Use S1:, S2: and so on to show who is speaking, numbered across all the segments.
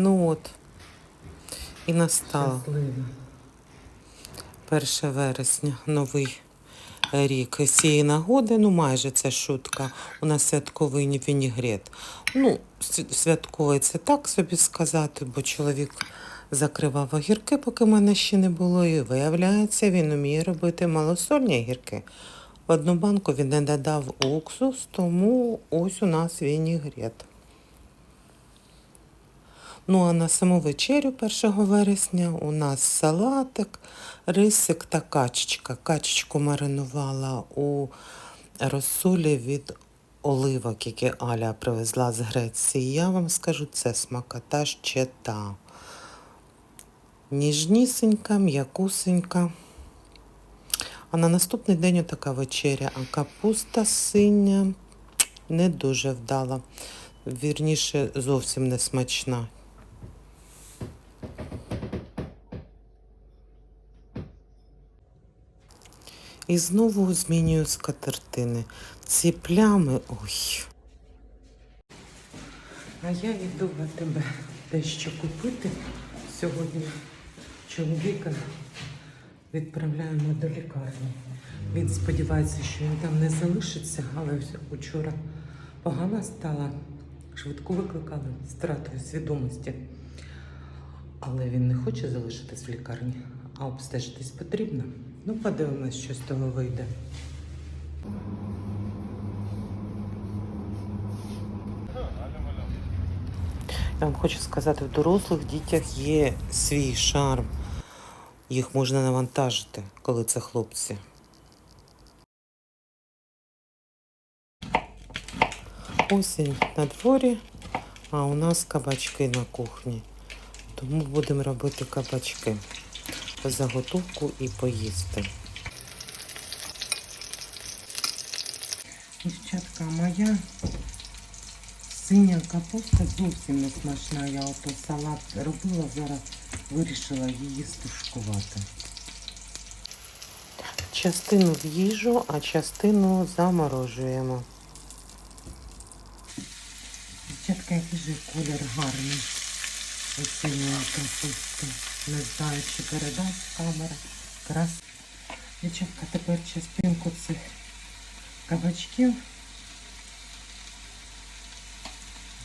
S1: Ну от. І настало.
S2: Щаслива.
S1: 1 вересня, новий рік. З цієї нагоди, ну майже це шутка. У нас святковий вінігрет. Ну, святковий це так собі сказати, бо чоловік закривав огірки, поки мене ще не було. І виявляється, він вміє робити малосольні огірки. В одну банку він не додав уксус, тому ось у нас вінігрет. Ну а на саму вечерю 1 вересня у нас салатик, рисик та качечка. Качечку маринувала у розсолі від оливок, які Аля привезла з Греції. Я вам скажу, це смакота ще та. Ніжнісенька, м'якусенька. А на наступний день така вечеря, а капуста синя не дуже вдала. Вірніше, зовсім не смачна. І знову змінюю скатертини. Ці плями. Ой. А я йду в тебе дещо купити. Сьогодні чоловіка відправляємо до лікарні. Він сподівається, що він там не залишиться, але ось учора погано стала. Швидку викликали з свідомості. Але він не хоче залишитись в лікарні, а обстежитись потрібно. Ну, подивимось, що з того вийде. Я вам хочу сказати, в дорослих дітях є свій шарм. Їх можна навантажити, коли це хлопці. Осінь на дворі, а у нас кабачки на кухні. Тому будемо робити кабачки. Заготовку і поїсти. Дівчатка, моя синя капуста зовсім не смачна. Я ото салат робила, зараз вирішила її стушкувати. Частину в їжу, а частину заморожуємо. Дівчатка, який же колір гарний. Осінньої капусти. Не знаю, чи передасть камера. Крас. Дівчатка, тепер частинку цих кабачків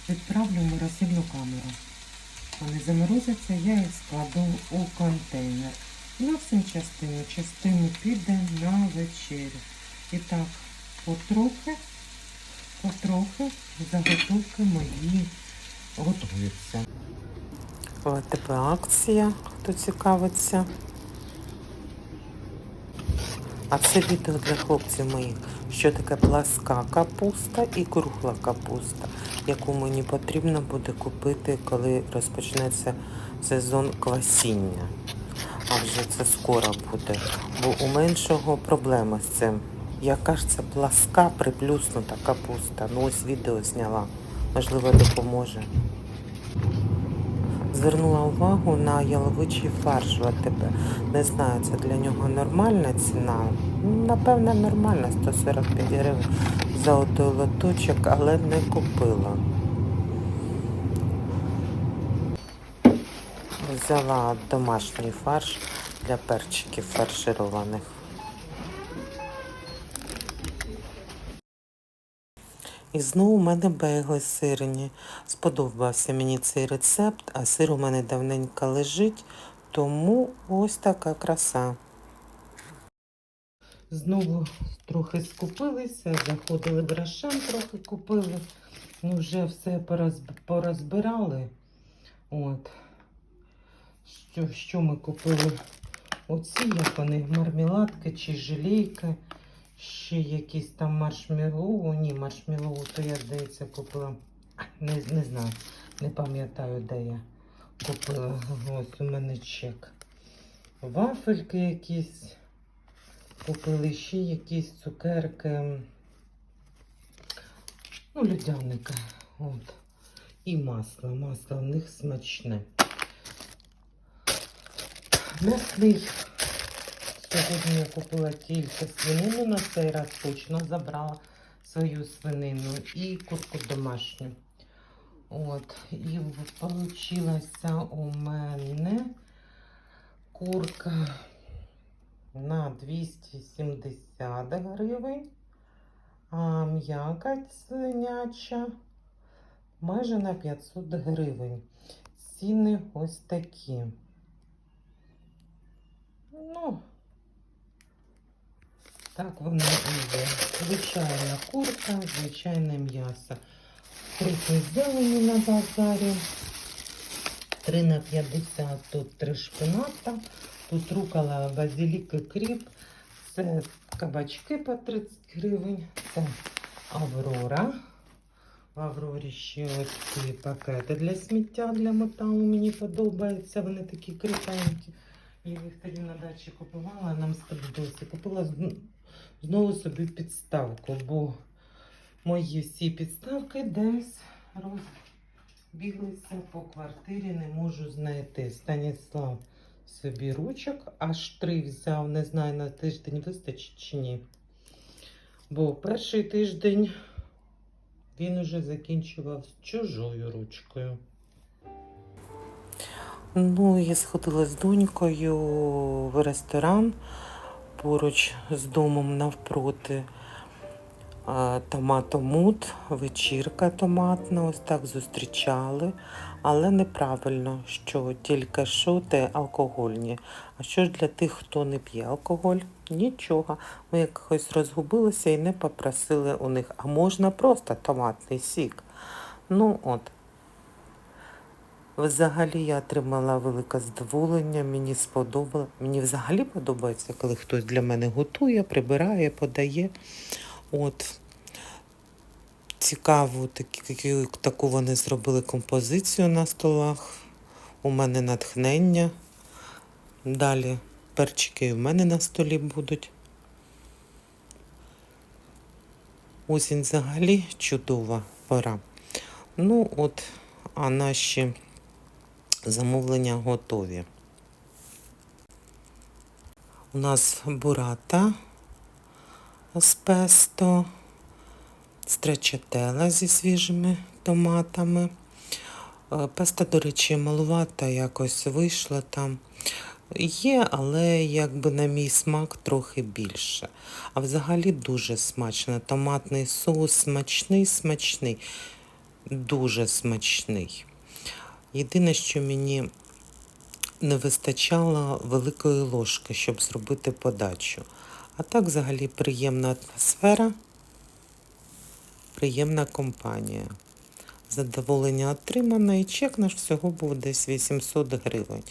S1: відправлю в морозильну камеру. Вони заморозяться, я їх складу у контейнер. Зовсім частину. Частину піде на вечерю. І так, потрохи, потрохи заготовки мої готуються. ВТП акція, хто цікавиться. А це відео для хлопців моїх, що таке пласка капуста і кругла капуста, яку мені потрібно буде купити, коли розпочнеться сезон квасіння. А вже це скоро буде. Бо у меншого проблема з цим. Яка ж це пласка приплюснута капуста? Ну ось відео зняла. Можливо, допоможе. Звернула увагу на яловичий фарш в АТБ. Не знаю, це для нього нормальна ціна. Напевне, нормальна, 145 гривень за отой лоточок, але не купила. Взяла домашній фарш для перчиків фаршированих. І знову у мене бегли сирні. Сподобався мені цей рецепт, а сир у мене давненько лежить, тому ось така краса. Знову трохи скупилися, заходили в трохи купили. Ну, вже все порозб- порозбирали. От. Що, що ми купили? Оці, як вони, мармеладки чи желейки. Ще якісь там маршмеллоу. Ні, маршмеллоу, то я, здається, купила. Не, не знаю, не пам'ятаю, де я купила. Ось у мене чек. Вафельки якісь. Купили ще якісь цукерки. Ну, людяника. От. І масло. Масло в них смачне. М'ясний. Сьогодні я купила тільки свинину, на цей раз точно забрала свою свинину і курку домашню. От, і получилася у мене курка на 270 гривень, а м'якоть свиняча майже на 500 гривень. Ціни ось такі. Ну, так воно і є. Звичайна курка, звичайне м'ясо. Трохи зелені на базарі. 3 на 50, тут 3 шпината, тут рукола, базилік і кріп. Це кабачки по 30 гривень. Це Аврора. В Аврорі ще ось ці пакети для сміття, для металу. Мені подобаються. Вони такі кріпенькі. Я їх тоді на дачі купувала, нам сподобалося. Купила знову собі підставку, бо мої всі підставки десь розбіглися по квартирі, не можу знайти. Станіслав собі ручок, аж три взяв, не знаю, на тиждень вистачить чи ні. Бо перший тиждень він уже закінчував з чужою ручкою. Ну, я сходила з донькою в ресторан поруч з домом навпроти. Томатомут, вечірка томатна, ось так зустрічали. Але неправильно, що тільки шоти алкогольні. А що ж для тих, хто не п'є алкоголь? Нічого. Ми якось розгубилися і не попросили у них. А можна просто томатний сік. Ну от. Взагалі я отримала велике задоволення, мені сподобалося. Мені взагалі подобається, коли хтось для мене готує, прибирає, подає. От. Цікаво, такі, таку вони зробили композицію на столах. У мене натхнення. Далі перчики в мене на столі будуть. Осінь взагалі чудова пора. Ну от, а наші замовлення готові. У нас бурата з песто, стречетела зі свіжими томатами. Е, Песта, до речі, малувата якось вийшла там. Є, але якби на мій смак трохи більше. А взагалі дуже смачно. Томатний соус смачний, смачний, дуже смачний. Єдине, що мені не вистачало великої ложки, щоб зробити подачу. А так взагалі приємна атмосфера, приємна компанія. Задоволення отримано і чек наш всього був десь 800 гривень.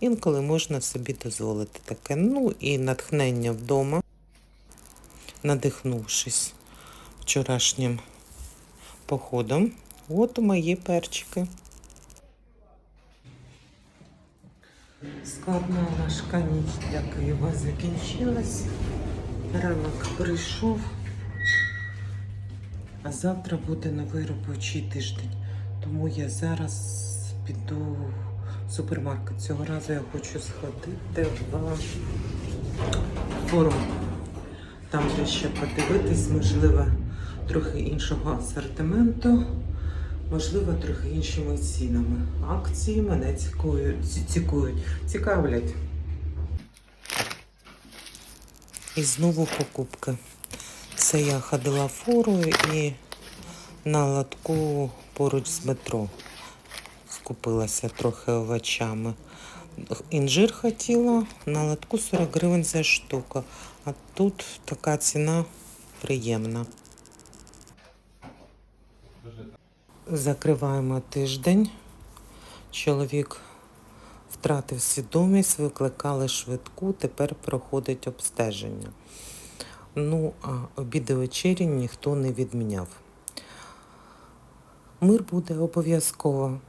S1: Інколи можна собі дозволити таке. Ну і натхнення вдома, надихнувшись вчорашнім походом. От мої перчики. Складна важка ніч для Києва закінчилась. Ранок прийшов. А завтра буде новий робочий тиждень. Тому я зараз піду в супермаркет. Цього разу я хочу сходити в форум. Там де ще подивитись, можливо, трохи іншого асортименту, можливо, трохи іншими цінами. Акції мене цікують, цікавлять. І знову покупки. Це я ходила фурою і на лотку поруч з метро скупилася трохи овочами. Інжир хотіла, на лотку 40 гривень за штуку, а тут така ціна приємна. Закриваємо тиждень. Чоловік втратив свідомість, викликали швидку, тепер проходить обстеження. Ну, а обіди вечері ніхто не відміняв. Мир буде обов'язково.